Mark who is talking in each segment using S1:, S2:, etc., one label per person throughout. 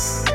S1: ഒരു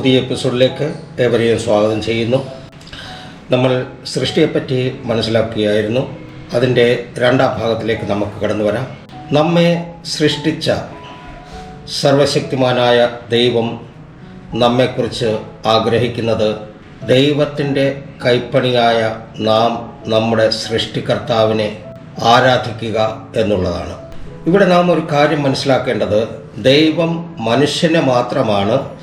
S1: പുതിയ എപ്പിസോഡിലേക്ക് ഏവരെയും സ്വാഗതം ചെയ്യുന്നു. നമ്മൾ സൃഷ്ടിയെപ്പറ്റി മനസ്സിലാക്കുകയായിരുന്നു. അതിന്റെ രണ്ടാം ഭാഗത്തിലേക്ക് നമുക്ക് കടന്നു വരാം. നമ്മെ സൃഷ്ടിച്ച സർവശക്തിമാനായ ദൈവം നമ്മെക്കുറിച്ച് ആഗ്രഹിക്കുന്നത് ദൈവത്തിന്റെ കൈപ്പണിയായ നാം നമ്മുടെ സൃഷ്ടികർത്താവിനെ ആരാധിക്കുക എന്നുള്ളതാണ്. ഇവിടെ നാം ഒരു കാര്യം മനസ്സിലാക്കേണ്ടത് ദൈവം മനുഷ്യനെ മാത്രമാണ്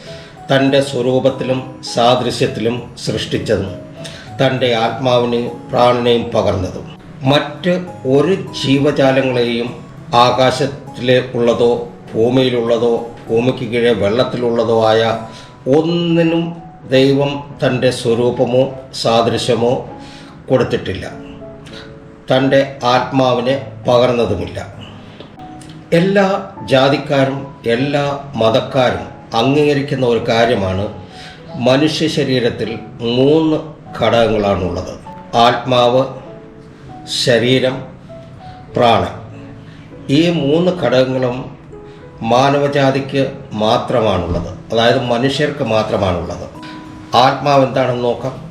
S1: തന്റെ സ്വരൂപത്തിലും സാദൃശ്യത്തിലും സൃഷ്ടിച്ചതും തന്റെ ആത്മാവിനെയും പ്രാണനെയും പകർന്നതും. മറ്റ് ഒരു ജീവജാലങ്ങളെയും ആകാശത്തിലെ ഉള്ളതോ ഭൂമിയിലുള്ളതോ ഭൂമിക്ക് കീഴെ വെള്ളത്തിലുള്ളതോ ആയ ഒന്നിനും ദൈവം തന്റെ സ്വരൂപമോ സാദൃശ്യമോ കൊടുത്തിട്ടില്ല. തന്റെ ആത്മാവിനെ പകർന്നതുമില്ല. എല്ലാ ജാതിക്കാരും എല്ലാ മതക്കാരും അംഗീകരിക്കുന്ന ഒരു കാര്യമാണ് മനുഷ്യ ശരീരത്തിൽ മൂന്ന് ഘടകങ്ങളാണുള്ളത്. ആത്മാവ് ശരീരം പ്രാണൻ. ഈ മൂന്ന് ഘടകങ്ങളും മാനവജാതിക്ക് മാത്രമാണുള്ളത്. അതായത് മനുഷ്യർക്ക് മാത്രമാണുള്ളത്. ആത്മാവ് എന്താണെന്ന് നോക്കാം.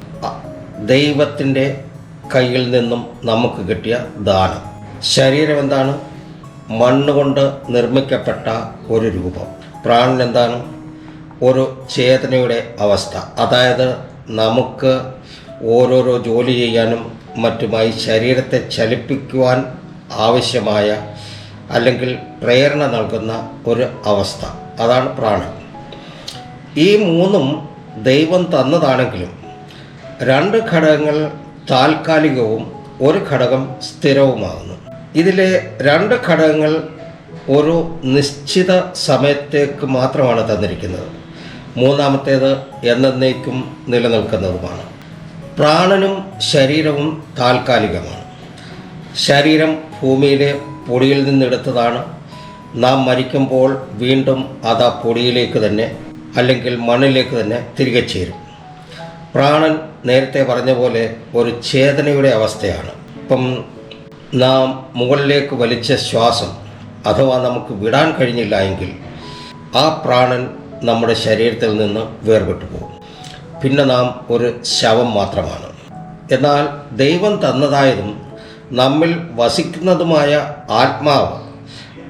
S1: ദൈവത്തിന്റെ കയ്യിൽ നിന്നും നമുക്ക് കിട്ടിയ ദാനം. ശരീരം എന്താണ്? മണ്ണുകൊണ്ട് നിർമ്മിക്കപ്പെട്ട ഒരു രൂപം. പ്രാണൻ എന്താണ് ഒരു ചേതനയുടെ അവസ്ഥ. അതായത് നമുക്ക് ഓരോരോ ജോലി ചെയ്യാനും മറ്റുമായി ശരീരത്തെ ചലിപ്പിക്കുവാൻ ആവശ്യമായ അല്ലെങ്കിൽ പ്രേരണ നൽകുന്ന ഒരു അവസ്ഥ. അതാണ് പ്രാണൻ. ഈ മൂന്നും ദൈവം തന്നതാണെങ്കിലും രണ്ട് ഘടകങ്ങൾ താൽക്കാലികവും ഒരു ഘടകം സ്ഥിരവുമാകുന്നു. ഇതിലെ രണ്ട് ഘടകങ്ങൾ ഒരു നിശ്ചിത സമയത്തേക്ക് മാത്രമാണ് തന്നിരിക്കുന്നത്. മൂന്നാമത്തേത് എന്നേക്കും നിലനിൽക്കുന്നതുമാണ്. പ്രാണനും ശരീരവും താൽക്കാലികമാണ്. ശരീരം ഭൂമിയിലെ പൊടിയിൽ നിന്നെടുത്തതാണ്. നാം മരിക്കുമ്പോൾ വീണ്ടും അത് ആ പൊടിയിലേക്ക് തന്നെ അല്ലെങ്കിൽ മണ്ണിലേക്ക് തന്നെ തിരികെ ചേരും. പ്രാണൻ നേരത്തെ പറഞ്ഞ പോലെ ഒരു ചേതനയുടെ അവസ്ഥയാണ്. ഇപ്പം നാം മുകളിലേക്ക് വലിച്ച ശ്വാസം അഥവാ നമുക്ക് വിടാൻ കഴിഞ്ഞില്ല എങ്കിൽ ആ പ്രാണൻ നമ്മുടെ ശരീരത്തിൽ നിന്ന് വേർപെട്ടു പോകും. പിന്നെ നാം ഒരു ശവം മാത്രമാണ്. എന്നാൽ ദൈവം തന്നതായതും നമ്മിൽ വസിക്കുന്നതുമായ ആത്മാവ്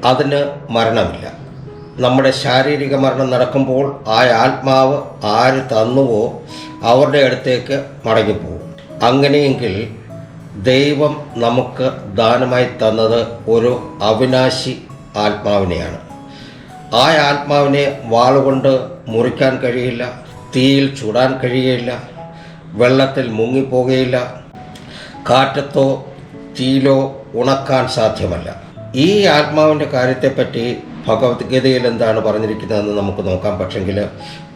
S1: അതിന് മരണമില്ല. നമ്മുടെ ശാരീരിക മരണം നടക്കുമ്പോൾ ആ ആത്മാവ് ആര് തന്നുവോ അവരുടെ അടുത്തേക്ക് മടങ്ങിപ്പോകും അങ്ങനെയെങ്കിൽ ദൈവം നമുക്ക് ദാനമായി തന്നത് ഒരു അവിനാശി ആത്മാവിനെയാണ്. ആ ആത്മാവിനെ വാളുകൊണ്ട് മുറിക്കാൻ കഴിയില്ല തീയിൽ ചുടാൻ കഴിയില്ല വെള്ളത്തിൽ മുങ്ങിപ്പോകുകയില്ല കാറ്റത്തോ തീയിലോ ഉണക്കാൻ സാധ്യമല്ല. ഈ ആത്മാവിന്റെ കാര്യത്തെപ്പറ്റി ഭഗവത്ഗീതയിൽ എന്താണ് പറഞ്ഞിരിക്കുന്നതെന്ന് നമുക്ക് നോക്കാം. പക്ഷെങ്കിൽ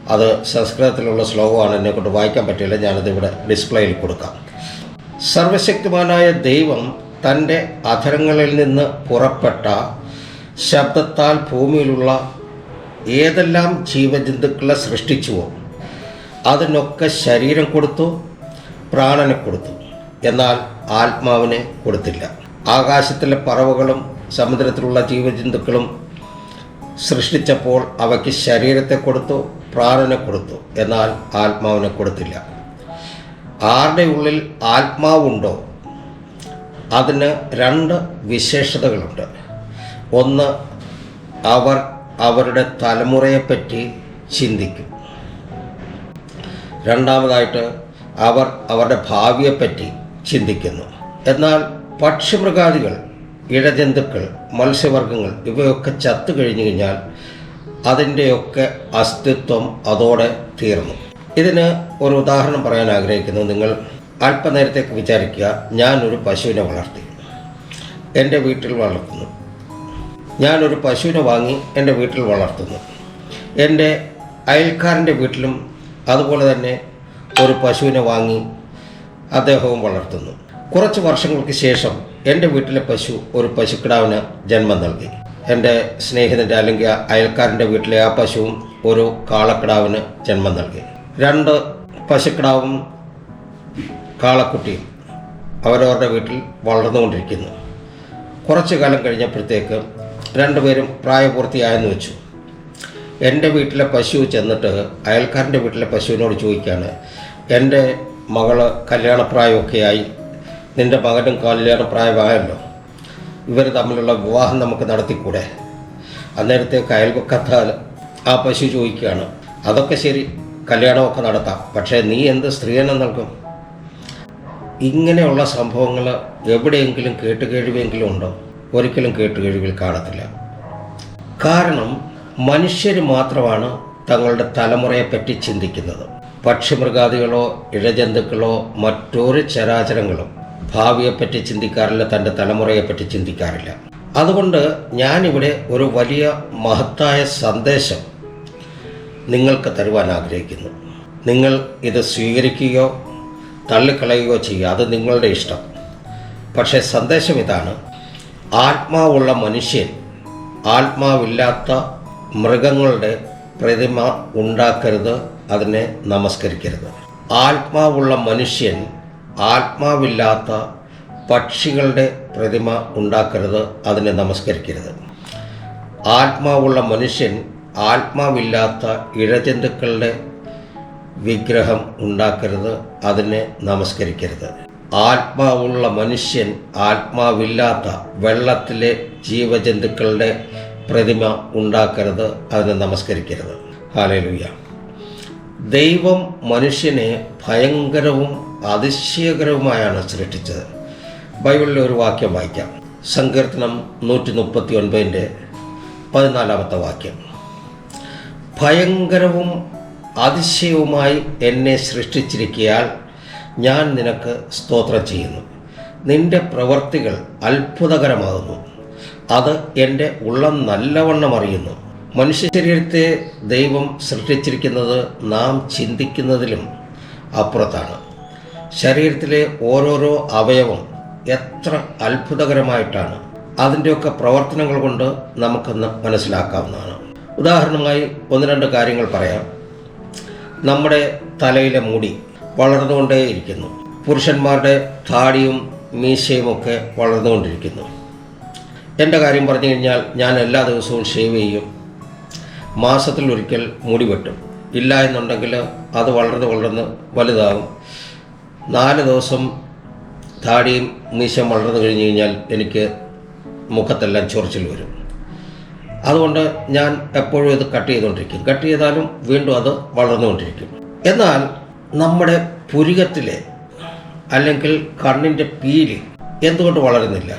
S1: അത് സംസ്കൃതത്തിലുള്ള ശ്ലോകമാണ് എന്നെ കൊണ്ട് വായിക്കാൻ പറ്റില്ല. ഞാനത് ഇവിടെ ഡിസ്പ്ലേയിൽ കൊടുക്കാം. സർവശക്തിമാനായ ദൈവം തന്റെ അധരങ്ങളിൽ നിന്ന് പുറപ്പെട്ട ശബ്ദത്താൽ ഭൂമിയിലുള്ള ഏതെല്ലാം ജീവജന്തുക്കളെ സൃഷ്ടിച്ചുവോ അതിനൊക്കെ ശരീരം കൊടുത്തു പ്രാണനെ കൊടുത്തു. എന്നാൽ ആത്മാവിനെ കൊടുത്തില്ല. ആകാശത്തിലെ പറവുകളും സമുദ്രത്തിലുള്ള ജീവജന്തുക്കളും സൃഷ്ടിച്ചപ്പോൾ അവയ്ക്ക് ശരീരത്തെ കൊടുത്തു പ്രാണനെ കൊടുത്തു. എന്നാൽ ആത്മാവിനെ കൊടുത്തില്ല. ആരുടെ ഉള്ളിൽ ആത്മാവുണ്ടോ? അതിന് രണ്ട് വിശേഷതകളുണ്ട്. ഒന്ന് അവർ അവരുടെ തലമുറയെപ്പറ്റി ചിന്തിക്കും. രണ്ടാമതായിട്ട് അവർ അവരുടെ ഭാവിയെപ്പറ്റി ചിന്തിക്കുന്നു. എന്നാൽ പക്ഷിമൃഗാദികൾ ഇഴജന്തുക്കൾ മത്സ്യവർഗങ്ങൾ ഇവയൊക്കെ ചത്തു കഴിഞ്ഞു കഴിഞ്ഞാൽ അതിന്റെയൊക്കെ അസ്തിത്വം അതോടെ തീർന്നു. ഇതിന് ഒരു ഉദാഹരണം പറയാൻ ആഗ്രഹിക്കുന്നു. നിങ്ങൾ അല്പനേരത്തേക്ക് വിചാരിക്കുക ഞാനൊരു പശുവിനെ വളർത്തി. എന്റെ വീട്ടിൽ വളർത്തുന്നു. ഞാനൊരു പശുവിനെ വാങ്ങി എന്റെ വീട്ടിൽ വളർത്തുന്നു. എന്റെ അയൽക്കാരന്റെ വീട്ടിലും അതുപോലെ തന്നെ ഒരു പശുവിനെ വാങ്ങി അദ്ദേഹവും വളർത്തുന്നു. കുറച്ച് വർഷങ്ങൾക്ക് ശേഷം എന്റെ വീട്ടിലെ പശു ഒരു പശുക്കിടാവിന് ജന്മം നൽകി. എന്റെ സ്നേഹിതന്റെ അല്ലെങ്കിൽ അയൽക്കാരന്റെ വീട്ടിലെ ആ പശുവും ഒരു കാളക്കിടാവിന് ജന്മം നൽകി. രണ്ട് പശുക്കിടാവും കാളക്കുട്ടിയും അവരവരുടെ വീട്ടിൽ വളർന്നുകൊണ്ടിരിക്കുന്നു. കുറച്ച് കാലം കഴിഞ്ഞപ്പോഴത്തേക്ക് രണ്ടുപേരും പ്രായപൂർത്തിയായെന്ന് വെച്ചു. എന്റെ വീട്ടിലെ പശു ചെന്നിട്ട് അയൽക്കാരന്റെ വീട്ടിലെ പശുവിനോട് ചോദിക്കുകയാണ് എന്റെ മകൾ കല്യാണപ്രായമൊക്കെ ആയി നിന്റെ മകനും കല്യാണപ്രായമായല്ലോ. ഇവർ തമ്മിലുള്ള വിവാഹം നമുക്ക് നടത്തിക്കൂടെ? അന്നേരത്തേക്ക് അയൽക്കത്താൽ ആ പശു ചോദിക്കുകയാണ് അതൊക്കെ ശരി കല്യാണമൊക്കെ നടത്താം പക്ഷേ നീ എന്ത് സ്ത്രീധനം നൽകും? ഇങ്ങനെയുള്ള സംഭവങ്ങൾ എവിടെയെങ്കിലും കേട്ടുകേഴുവെങ്കിലും ഉണ്ടോ? ഒരിക്കലും കേട്ടുകേഴുവിൽ കാണത്തില്ല. കാരണം മനുഷ്യർ മാത്രമാണ് തങ്ങളുടെ തലമുറയെ പറ്റി ചിന്തിക്കുന്നത്. പക്ഷിമൃഗാദികളോ ഇഴജന്തുക്കളോ മറ്റൊരു ചരാചരങ്ങളും ഭാവിയെപ്പറ്റി ചിന്തിക്കാറില്ല തന്റെ തലമുറയെപ്പറ്റി ചിന്തിക്കാറില്ല. അതുകൊണ്ട് ഞാനിവിടെ ഒരു വലിയ മഹത്തായ സന്ദേശം നിങ്ങൾക്ക് തരുവാൻ ആഗ്രഹിക്കുന്നു. നിങ്ങൾ ഇത് സ്വീകരിക്കുകയോ തള്ളിക്കളയുകയോ ചെയ്യുക അത് നിങ്ങളുടെ ഇഷ്ടം. പക്ഷേ സന്ദേശം ഇതാണ് ആത്മാവുള്ള മനുഷ്യൻ ആത്മാവില്ലാത്ത മൃഗങ്ങളുടെ പ്രതിമ ഉണ്ടാക്കരുത് അതിനെ നമസ്കരിക്കരുത്. ആത്മാവുള്ള മനുഷ്യൻ ആത്മാവില്ലാത്ത പക്ഷികളുടെ പ്രതിമ ഉണ്ടാക്കരുത് അതിനെ നമസ്കരിക്കരുത്. ആത്മാവുള്ള മനുഷ്യൻ ആത്മാവില്ലാത്ത ഇഴജന്തുക്കളുടെ വിഗ്രഹം ഉണ്ടാക്കരുത് അതിനെ നമസ്കരിക്കരുത്. ആത്മാവുള്ള മനുഷ്യൻ ആത്മാവില്ലാത്ത വെള്ളത്തിലെ ജീവജന്തുക്കളുടെ പ്രതിമ ഉണ്ടാക്കരുത് അതിനെ നമസ്കരിക്കരുത്. ഹാലലുയ്യ ദൈവം മനുഷ്യനെ ഭയങ്കരവും അതിശയകരവുമായാണ് സൃഷ്ടിച്ചത്. ബൈബിളിലെ ഒരു വാക്യം വായിക്കാം. സങ്കീർത്തനം നൂറ്റി മുപ്പത്തി ഒൻപതിന്റെ പതിനാലാമത്തെ വാക്യം. ഭയങ്കരവും അതിശയവുമായി എന്നെ സൃഷ്ടിച്ചിരിക്കയാൽ ഞാൻ നിനക്ക് സ്തോത്രം ചെയ്യുന്നു. നിന്റെ പ്രവർത്തികൾ അത്ഭുതകരമാകുന്നു. അത് എന്റെ ഉള്ളം നല്ലവണ്ണം അറിയുന്നു. മനുഷ്യ ശരീരത്തെ ദൈവം സൃഷ്ടിച്ചിരിക്കുന്നത് നാം ചിന്തിക്കുന്നതിലും അപ്പുറത്താണ്. ശരീരത്തിലെ ഓരോരോ അവയവം എത്ര അത്ഭുതകരമായിട്ടാണ്. അതിന്റെയൊക്കെ പ്രവർത്തനങ്ങൾ കൊണ്ട് നമുക്കൊന്ന് മനസ്സിലാക്കാവുന്നതാണ്. ഉദാഹരണമായി ഒന്ന് രണ്ട് കാര്യങ്ങൾ പറയാം. നമ്മുടെ തലയിലെ മുടി വളർന്നുകൊണ്ടേയിരിക്കുന്നു. പുരുഷന്മാരുടെ താടിയും മീശയുമൊക്കെ വളർന്നുകൊണ്ടിരിക്കുന്നു. എന്റെ കാര്യം പറഞ്ഞു കഴിഞ്ഞാൽ ഞാൻ എല്ലാ ദിവസവും ഷേവ് ചെയ്യും. മാസത്തിൽ ഒരിക്കൽ മുടി വെട്ടും. ഇല്ല എന്നുണ്ടെങ്കിൽ അത് വളർന്ന് വളർന്ന് വലുതാകും. നാല് ദിവസം താടിയും മീശയും വളർന്നു കഴിഞ്ഞ് കഴിഞ്ഞാൽ എനിക്ക് മുഖത്തെല്ലാം ചൊറിച്ചിൽ വരും. അതുകൊണ്ട് ഞാൻ എപ്പോഴും ഇത് കട്ട് ചെയ്തുകൊണ്ടിരിക്കും. കട്ട് ചെയ്താലും വീണ്ടും അത് വളർന്നുകൊണ്ടിരിക്കും. എന്നാൽ നമ്മുടെ പുരികത്തിലെ അല്ലെങ്കിൽ കണ്ണിന്റെ പീൽ എന്തുകൊണ്ട് വളരുന്നില്ല?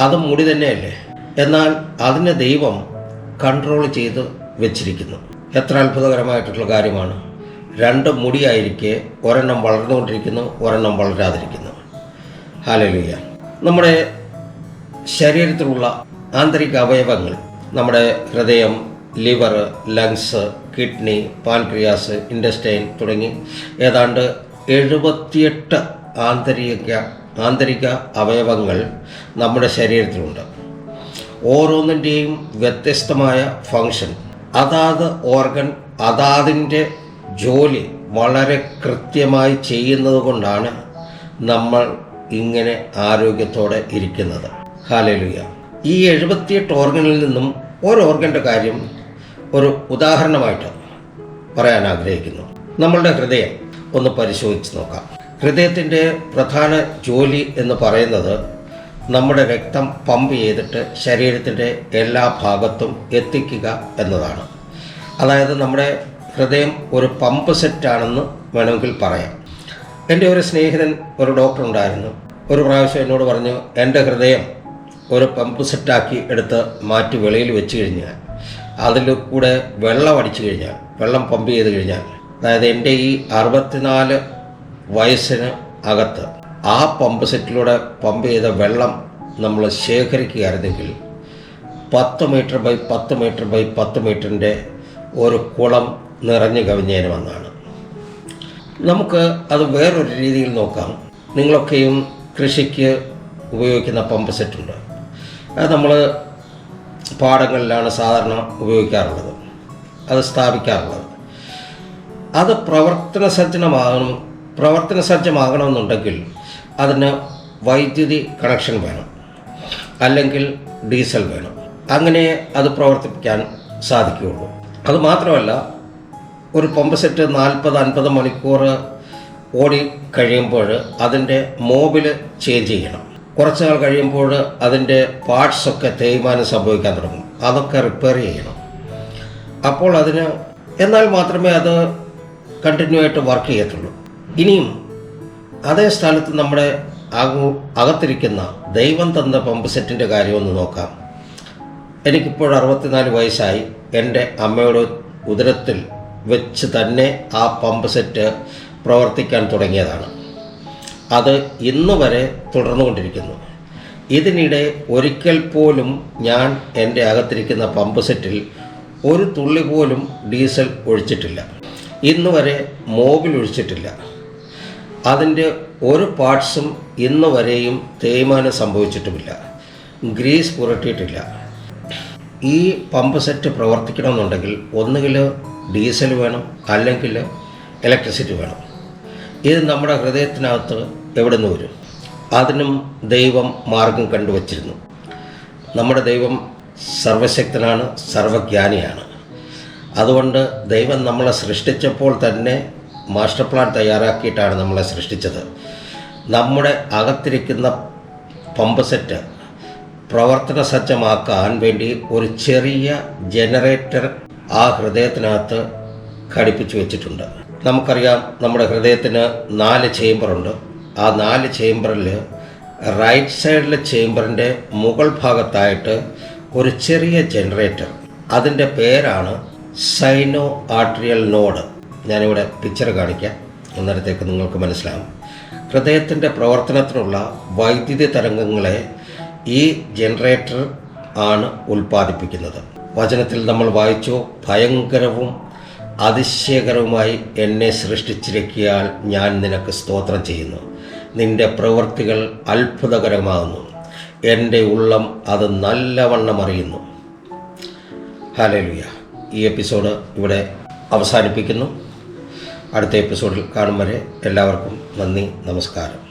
S1: അത് മുടി തന്നെയല്ലേ? എന്നാൽ അതിനെ ദൈവം കൺട്രോൾ ചെയ്ത് വെച്ചിരിക്കുന്നു. എത്ര അത്ഭുതകരമായിട്ടുള്ള കാര്യമാണ്. രണ്ട് മുടിയായിരിക്കെ ഒരെണ്ണം വളർന്നുകൊണ്ടിരിക്കുന്നു ഒരെണ്ണം വളരാതിരിക്കുന്നു. ഹാലലുയ്യ നമ്മുടെ ശരീരത്തിലുള്ള ആന്തരിക അവയവങ്ങൾ നമ്മുടെ ഹൃദയം liver lungs kidney pancreas intestine തുടങ്ങി ഏതാണ്ട് എഴുപത്തിയെട്ട് ആന്തരിക ആന്തരിക അവയവങ്ങൾ നമ്മുടെ ശരീരത്തിലുണ്ട്. ഓരോന്നിന്റെയും വ്യത്യസ്തമായ ഫങ്ഷൻ അതാത് ഓർഗൻ അതാതിന്റെ ജോലി വളരെ കൃത്യമായി ചെയ്യുന്നത് കൊണ്ടാണ് നമ്മൾ ഇങ്ങനെ ആരോഗ്യത്തോടെ ഇരിക്കുന്നത്. ഹാലലുയ ഈ എഴുപത്തിയെട്ട് ഓർഗനിൽ നിന്നും ഒരു ഓർഗന്റെ കാര്യം ഒരു ഉദാഹരണമായിട്ട് പറയാൻ ആഗ്രഹിക്കുന്നു. നമ്മളുടെ ഹൃദയം ഒന്ന് പരിശോധിച്ച് നോക്കാം. ഹൃദയത്തിന്റെ പ്രധാന ജോലി എന്ന് പറയുന്നത് നമ്മുടെ രക്തം പമ്പ് ചെയ്തിട്ട് ശരീരത്തിന്റെ എല്ലാ ഭാഗത്തും എത്തിക്കുക എന്നതാണ്. അതായത് നമ്മുടെ ഹൃദയം ഒരു പമ്പ് സെറ്റാണെന്ന് വേണമെങ്കിൽ പറയാം. എന്റെ ഒരു സ്നേഹിതൻ ഒരു ഡോക്ടർ ഉണ്ടായിരുന്നു. ഒരു പ്രാവശ്യം എന്നോട് പറഞ്ഞു എന്റെ ഹൃദയം ഒരു പമ്പ് സെറ്റാക്കി എടുത്ത് മാറ്റി വെളിയിൽ വെച്ച് കഴിഞ്ഞാൽ അതിൽ കൂടെ വെള്ളം അടിച്ചു കഴിഞ്ഞാൽ വെള്ളം പമ്പ് ചെയ്ത് കഴിഞ്ഞാൽ അതായത് എന്റെ ഈ അറുപത്തിനാല് വയസ്സിന് അകത്ത് ആ പമ്പ് സെറ്റിലൂടെ പമ്പ് ചെയ്ത വെള്ളം നമ്മൾ ശേഖരിക്കുകയായിരുന്നെങ്കിൽ പത്ത് മീറ്റർ ബൈ പത്ത് മീറ്റർ ബൈ പത്ത് മീറ്ററിന്റെ ഒരു കുളം നിറഞ്ഞു കവിഞ്ഞേനുമെന്നാണ് നമുക്ക് അത് വേറൊരു രീതിയിൽ നോക്കാം. നിങ്ങളൊക്കെയും കൃഷിക്ക് ഉപയോഗിക്കുന്ന പമ്പ് സെറ്റുണ്ട് അത് നമ്മൾ പാടങ്ങളിലാണ് സാധാരണ ഉപയോഗിക്കാറുള്ളത്. അത് സ്ഥാപിക്കാറുള്ളത്. അത് പ്രവർത്തന സജ്ജമാകണം പ്രവർത്തന സജ്ജമാകണമെന്നുണ്ടെങ്കിൽ അതിന് വൈദ്യുതി കണക്ഷൻ വേണം. അല്ലെങ്കിൽ ഡീസൽ വേണം. അങ്ങനെ അത് പ്രവർത്തിപ്പിക്കാൻ സാധിക്കുകയുള്ളൂ. അത് മാത്രമല്ല ഒരു പമ്പ് സെറ്റ് നാൽപ്പത് അൻപത് മണിക്കൂർ ഓടി കഴിയുമ്പോൾ അതിന്റെ മോബിൽ ചേഞ്ച് ചെയ്യണം. കുറച്ച് നാൾ കഴിയുമ്പോൾ അതിന്റെ പാർട്സൊക്കെ തേയ്മാനം സംഭവിക്കാൻ തുടങ്ങും. അതൊക്കെ റിപ്പയർ ചെയ്യണം. അപ്പോൾ അതിന് എന്നാൽ മാത്രമേ അത് കണ്ടിന്യൂ ആയിട്ട് വർക്ക് ചെയ്യത്തുള്ളൂ. ഇനിയും അതേ സ്ഥലത്ത് നമ്മുടെ അക- അകത്തിരിക്കുന്ന ദൈവം തന്ന പമ്പ് സെറ്റിന്റെ കാര്യമൊന്ന് നോക്കാം. എനിക്കിപ്പോൾ അറുപത്തിനാല് വയസ്സായി. എന്റെ അമ്മയുടെ ഉദരത്തിൽ വെച്ച് തന്നെ ആ പമ്പ് സെറ്റ് പ്രവർത്തിക്കാൻ തുടങ്ങിയതാണ്. അത് ഇന്ന് വരെ തുടർന്നുകൊണ്ടിരിക്കുന്നു. ഇതിനിടെ ഒരിക്കൽ പോലും ഞാൻ എന്റെ അകത്തിരിക്കുന്ന പമ്പ് സെറ്റിൽ ഒരു തുള്ളി പോലും ഡീസൽ ഒഴിച്ചിട്ടില്ല. ഇന്ന് വരെ മോബിൽ ഒഴിച്ചിട്ടില്ല. അതിന്റെ ഒരു പാർട്സും ഇന്ന് വരെയും തേയ്മാനം സംഭവിച്ചിട്ടുമില്ല. ഗ്രീസ് പുരട്ടിയിട്ടില്ല. ഈ പമ്പ് സെറ്റ് പ്രവർത്തിക്കണമെന്നുണ്ടെങ്കിൽ ഒന്നുകിൽ ഡീസൽ വേണം അല്ലെങ്കിൽ ഇലക്ട്രിസിറ്റി വേണം. ഇത് നമ്മുടെ ഹൃദയത്തിനകത്ത് എവിടെ നിന്ന് വരും? അതിനും ദൈവം മാർഗം കണ്ടുവച്ചിരുന്നു. നമ്മുടെ ദൈവം സർവശക്തനാണ് സർവജ്ഞാനിയാണ്. അതുകൊണ്ട് ദൈവം നമ്മളെ സൃഷ്ടിച്ചപ്പോൾ തന്നെ മാസ്റ്റർ പ്ലാൻ തയ്യാറാക്കിയിട്ടാണ് നമ്മളെ സൃഷ്ടിച്ചത്. നമ്മുടെ അകത്തിരിക്കുന്ന പമ്പ് സെറ്റ് പ്രവർത്തന സജ്ജമാക്കാൻ വേണ്ടി ഒരു ചെറിയ ജനറേറ്റർ ആ ഹൃദയത്തിനകത്ത് ഘടിപ്പിച്ചു വെച്ചിട്ടുണ്ട്. നമുക്കറിയാം നമ്മുടെ ഹൃദയത്തിന് നാല് ചേംബറുണ്ട് ആ നാല് ചേംബറിൽ റൈറ്റ് സൈഡിലെ ചേംബറിന്റെ മുകൾ ഭാഗത്തായിട്ട് ഒരു ചെറിയ ജനറേറ്റർ അതിന്റെ പേരാണ് സൈനോ ആർട്രിയൽ നോഡ് ഞാനിവിടെ പിക്ചർ കാണിക്കാം. അന്നേരത്തേക്ക് നിങ്ങൾക്ക് മനസ്സിലാകും ഹൃദയത്തിന്റെ പ്രവർത്തനത്തിനുള്ള വൈദ്യുതി തരംഗങ്ങളെ ഈ ജനറേറ്റർ ആണ് ഉൽപ്പാദിപ്പിക്കുന്നത്. വചനത്തിൽ നമ്മൾ വായിച്ചു ഭയങ്കരവും അതിശയകരവുമായി എന്നെ സൃഷ്ടിച്ചിരിക്കിയാൽ ഞാൻ നിനക്ക് സ്തോത്രം ചെയ്യുന്നു. നിന്റെ പ്രവൃത്തികൾ അത്ഭുതകരമാകുന്നു. എന്റെ ഉള്ളം അത് നല്ലവണ്ണം അറിയുന്നു. ഹലലുയ ഈ എപ്പിസോഡ് ഇവിടെ അവസാനിപ്പിക്കുന്നു. അടുത്ത എപ്പിസോഡിൽ കാണും വരെ എല്ലാവർക്കും നന്ദി നമസ്കാരം.